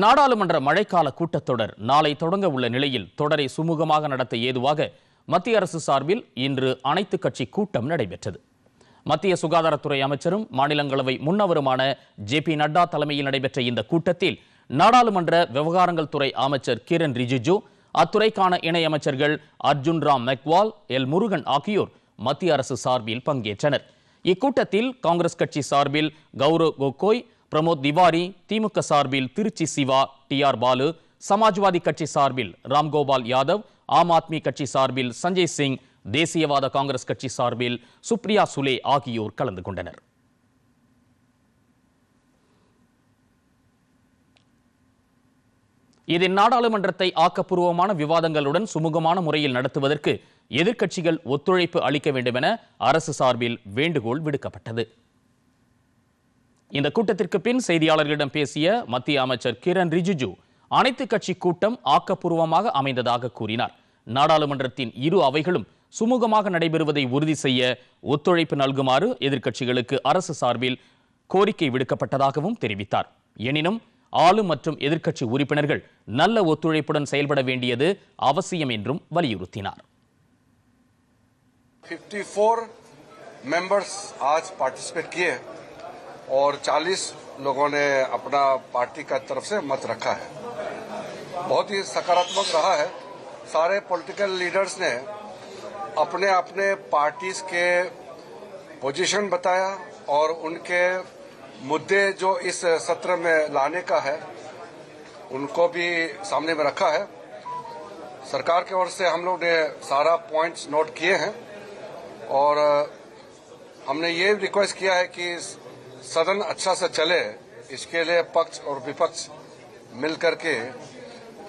நாடாளுமன்ற மழைக்கால கூட்டத்தொடர் நாளை தொடங்க உள்ள நிலையில் தொடரை சுமூகமாக நடத்த ஏதுவாக மத்திய அரசு சார்பில் இன்று அனைத்து கட்சி கூட்டம் நடைபெற்றது. மத்திய சுகாதாரத்துறை அமைச்சரும் மாநிலங்களவை முன்னவருமான ஜே பி நட்டா தலைமையில் நடைபெற்ற இந்த கூட்டத்தில் நாடாளுமன்ற விவகாரங்கள் துறை அமைச்சர் கிரண் ரிஜிஜு அத்துறைக்கான இணையமைச்சர்கள் அர்ஜுன் ராம் மெக்வால் எல் முருகன் ஆகியோர் மத்திய அரசு சார்பில் பங்கேற்றனர். இக்கூட்டத்தில் காங்கிரஸ் கட்சி சார்பில் கௌரவ் கோகோய் பிரமோத் திவாரி திமுக சார்பில் திருச்சி சிவா டி ஆர் பாலு சமாஜ்வாதி கட்சி சார்பில் ராம்கோபால் யாதவ் ஆம் ஆத்மி கட்சி சார்பில் சஞ்சய் சிங் தேசியவாத காங்கிரஸ் கட்சி சார்பில் சுப்ரியா சுலே ஆகியோர் கலந்து கொண்டனர். இதில் நாடாளுமன்றத்தை ஆக்கப்பூர்வமான விவாதங்களுடன் சுமூகமான முறையில் நடத்துவதற்கு எதிர்க்கட்சிகள் ஒத்துழைப்பு அளிக்க வேண்டுமென அரசு சார்பில் வேண்டுகோள் விடுக்கப்பட்டது. இந்த கூட்டத்திற்கு பின் செய்தியாளர்களிடம் பேசிய மத்திய அமைச்சர் கிரண் ரிஜிஜு அனைத்து கட்சி கூட்டம் ஆக்கப்பூர்வமாக அமைந்ததாக கூறினார் நாடாளுமன்றத்தின் இரு அவைகளும் சுமூகமாக நடைபெறுவதை உறுதி செய்ய ஒத்துழைப்பு நல்குமாறு எதிர்க்கட்சிகளுக்கு அரசு சார்பில் கோரிக்கை விடுக்கப்பட்டதாகவும் தெரிவித்தார் எனினும் ஆளும் மற்றும் எதிர்க்கட்சி உறுப்பினர்கள் நல்ல ஒத்துழைப்புடன் செயல்பட வேண்டியது அவசியம் என்றும் வலியுறுத்தினார் 54 मेंबर्स आज पार्टिसिपेट किए और 40 लोगों ने अपना पार्टी का तरफ़ से मत रखा है। बहुत ही सकारात्मक रहा है। सारे पॉलिटिकल लीडर्स ने अपने अपने पार्टीज़ के पोजीशन बताया और उनके मुद्दे जो इस सत्र में लाने का है, उनको भी सामने में रखा है। सरकार की ओर से हम लोग ने सारा पॉइंट्स नोट किए हैं और हमने ये रिक्वेस्ट किया है कि सदन अच्छा से चले, इसके लिए पक्ष और विपक्ष मिल करके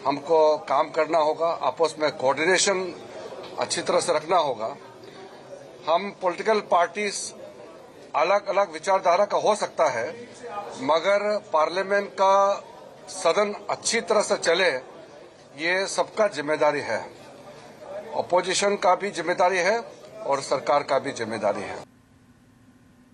हमको काम करना होगा, आपस में कोऑर्डिनेशन अच्छी तरह से रखना होगा। हम पॉलिटिकल पार्टीज़ अलग अलग विचारधारा का हो सकता है, मगर पार्लियामेंट का सदन अच्छी तरह से चले, ये सबका ज़िम्मेदारी है। अपोजिशन का भी ज़िम्मेदारी है और सरकार का भी ज़िम्मेदारी है।